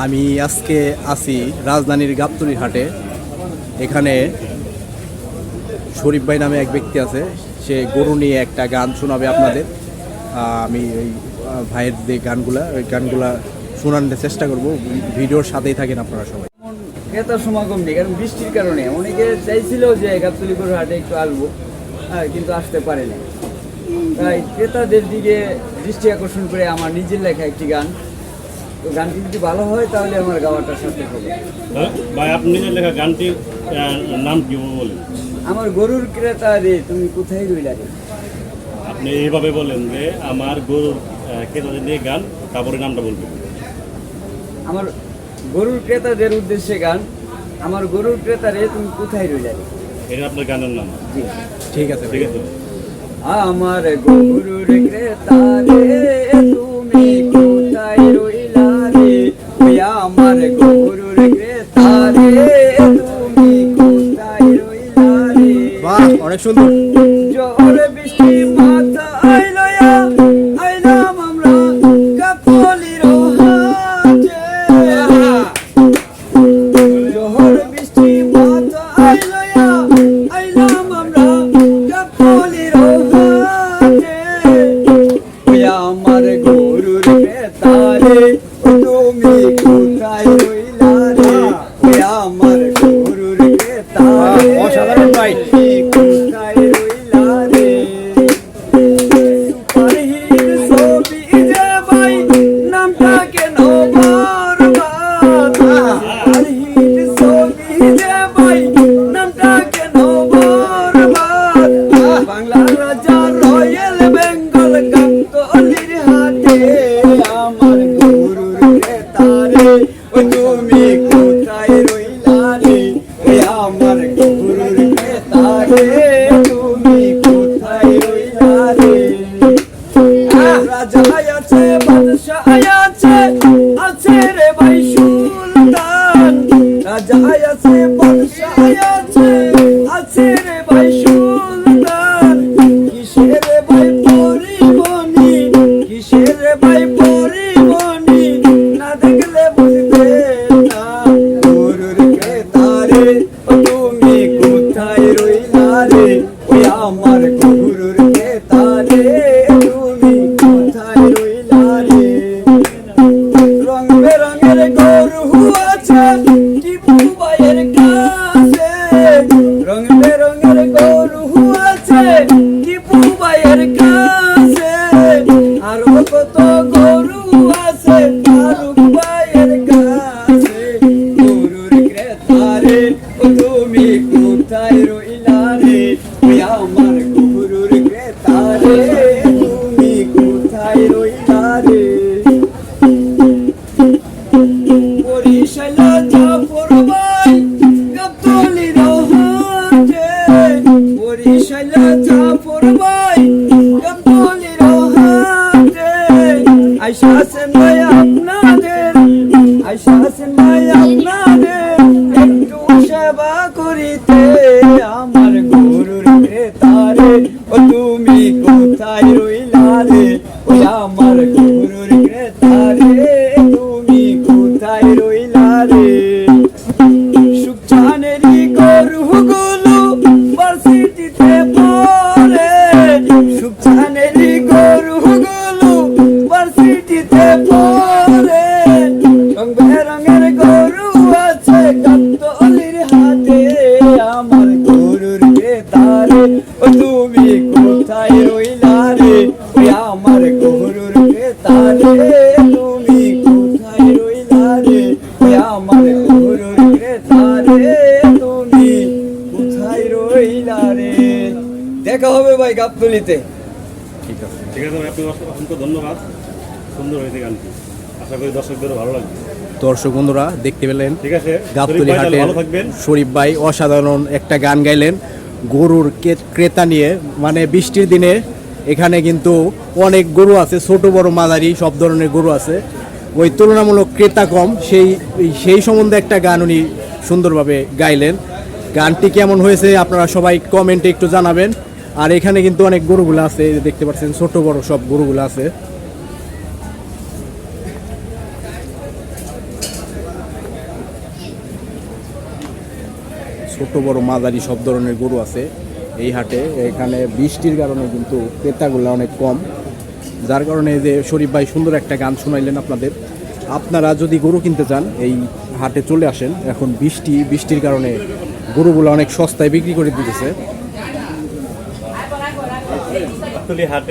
আমি আজকে আছি রাজধানীর গাবতলি হাটে। এখানে শরীফ ভাই নামে এক ব্যক্তি আছে, সে গরু নিয়ে একটা গান শোনাবে আপনাদের। আমি ওই ভাইয়ের যে গানগুলা, ওই গানগুলা শোনানোর চেষ্টা করব। ভিডিওর সাথেই থাকেন আপনারা সবাই। ক্রেতার সমাগম নেই, কারণ বৃষ্টির কারণে। অনেকে চাইছিল যে গাবতলি গরুর হাটে একটু আসব হ্যাঁ কিন্তু আসতে পারেনি। তাই ক্রেতাদের দিকে দৃষ্টি আকর্ষণ করে আমার নিজের লেখা একটি গান। গানটি যদি ভালো হয় তাহলে আমার গাওয়াটা সাথে হবে। হ্যাঁ? ভাই আপনি নিজের লেখা গানটির নাম কি বলেন আমার গরুর ক্রেতা রে তুমি কোথায় রইলা রে? আপনি এইভাবে বলেন যে আমার গরুর কেতাদের নিয়ে গান তারপরে নামটা বলবেন। আমার গরুর ক্রেতাদের উদ্দেশ্যে গান আমার গরুর ক্রেতা রে তুমি কোথায় রইলা রে? এটা আপনার গানের নাম। ঠিক আছে ঠিক আছে। আমার গরুর ক্রেতা রে আমার গরুর ক্রেতা রে তুমি কোথায় রইলা রে? বাহ অনেক সুন্দর। যে ভাই নামটা কেন বরবাদ? বাংলা রাজা আছে বাদশাহ আছে আছে রে ভাই সুলতান। রাজা আছে বাদশাহ আছে আছে রে ভাই সুলতান। কিসের ভাই পরিমণি, কিসের ভাই পরিমণি? না দেখলে বুঝবে না। গরুর ক্রেতারে আছে টিপু ভাইয়ের কাছে আরও জাফর ভাই আপনাদের আইসা ভাই আপনাদের। একটু সেবা সুখচানেরই গরুগুলো ভাই গাবতলিতে। ঠিক আছে। ঠিক আছে ভাই, আপনি অসংখ্য ধন্যবাদ। সুন্দর হয়েছে গানটি। আশা করি দর্শকদেরও ভালো লাগবে। দর্শক বন্ধুরা দেখতে পেলেন ঠিক আছে গাবতলি হাটের শরীফ ভাই অসাধারণ একটা গান গাইলেন। গরুর ক্রেতা নিয়ে মানে বৃষ্টির দিনে এখানে কিন্তু অনেক গরু আছে ছোট বড় মাঝারি সব ধরনের গরু আছে। ওই তুলনামূলক ক্রেতা কম সেই সেই সম্বন্ধে একটা গান উনি সুন্দরভাবে গাইলেন। গানটি কেমন হয়েছে আপনারা সবাই কমেন্টে একটু জানাবেন। আর এখানে কিন্তু অনেক গরুগুলো আছে দেখতে পাচ্ছেন, ছোট বড় সব গরুগুলো আছে। ছোট বড় মাঝারি সব ধরনের গরু আছে এই হাটে। এখানে বৃষ্টির কারণে কিন্তু ক্রেতাগুলো অনেক কম। যার কারণে যে শরীফ ভাই সুন্দর একটা গান শোনাইলেন আপনাদের। আপনারা যদি গরু কিনতে চান, এই হাটে চলে আসেন। এখন বৃষ্টি, বৃষ্টির কারণে গরুগুলো অনেক সস্তায় বিক্রি করে দিতেছে। গাবতলি হাটে